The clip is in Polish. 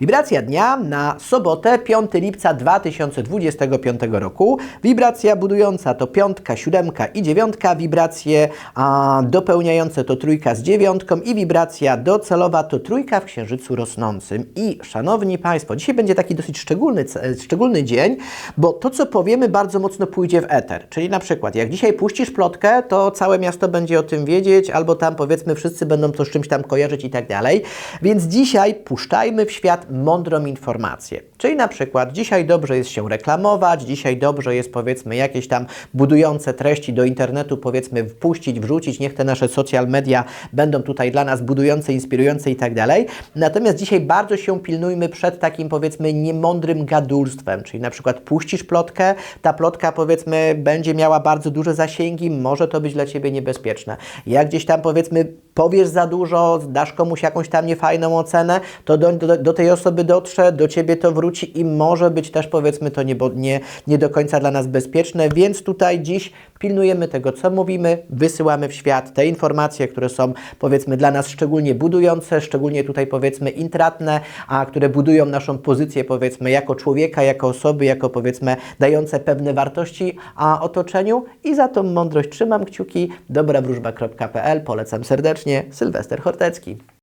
Wibracja dnia na sobotę, 5 lipca 2025 roku. Wibracja budująca to piątka, siódemka i dziewiątka. Wibracje a, dopełniające to trójka z dziewiątką i wibracja docelowa to trójka w księżycu rosnącym. I szanowni Państwo, dzisiaj będzie taki dosyć szczególny, szczególny dzień, bo to, co powiemy, bardzo mocno pójdzie w eter. Czyli na przykład, jak dzisiaj puścisz plotkę, to całe miasto będzie o tym wiedzieć, albo tam powiedzmy wszyscy będą to z czymś tam kojarzyć i tak dalej. Więc dzisiaj puszczajmy w świat mądrą informację. Czyli na przykład dzisiaj dobrze jest się reklamować, dzisiaj dobrze jest powiedzmy jakieś tam budujące treści do internetu powiedzmy wpuścić, wrzucić, niech te nasze social media będą tutaj dla nas budujące, inspirujące i tak dalej. Natomiast dzisiaj bardzo się pilnujmy przed takim powiedzmy niemądrym gadulstwem, czyli na przykład puścisz plotkę, ta plotka powiedzmy będzie miała bardzo duże zasięgi, może to być dla Ciebie niebezpieczne. Jak gdzieś tam powiedzmy powiesz za dużo, dasz komuś jakąś tam niefajną ocenę, to do, do, do tej osoby dotrze, do Ciebie to wróci i może być też powiedzmy to nie, nie, nie do końca dla nas bezpieczne, więc tutaj dziś pilnujemy tego, co mówimy, wysyłamy w świat te informacje, które są powiedzmy dla nas szczególnie budujące, szczególnie tutaj powiedzmy intratne, a które budują naszą pozycję powiedzmy jako człowieka, jako osoby, jako powiedzmy dające pewne wartości a otoczeniu. I za tą mądrość trzymam kciuki, dobrawróżba.pl, polecam serdecznie, Sylwester Hortecki.